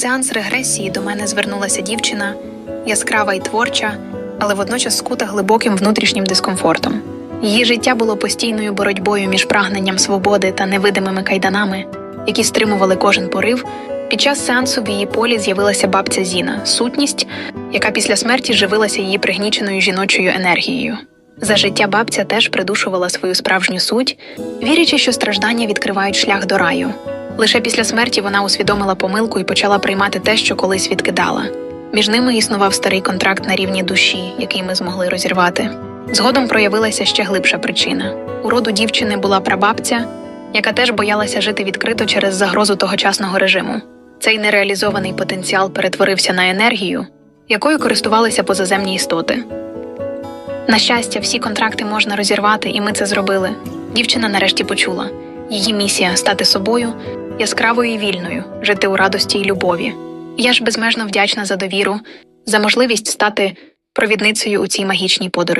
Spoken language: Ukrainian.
Сеанс регресії до мене звернулася дівчина, яскрава і творча, але водночас скута глибоким внутрішнім дискомфортом. Її життя було постійною боротьбою між прагненням свободи та невидимими кайданами, які стримували кожен порив. Під час сеансу в її полі з'явилася бабця Зіна, сутність, яка після смерті живилася її пригніченою жіночою енергією. За життя бабця теж придушувала свою справжню суть, вірячи, що страждання відкривають шлях до раю. Лише після смерті вона усвідомила помилку і почала приймати те, що колись відкидала. Між ними існував старий контракт на рівні душі, який ми змогли розірвати. Згодом проявилася ще глибша причина. У роду дівчини була прабабця, яка теж боялася жити відкрито через загрозу тогочасного режиму. Цей нереалізований потенціал перетворився на енергію, якою користувалися позаземні істоти. На щастя, всі контракти можна розірвати, і ми це зробили. Дівчина нарешті почула її місія стати собою, яскравою і вільною, жити у радості і любові. Я ж безмежно вдячна за довіру, за можливість стати провідницею у цій магічній подорожі.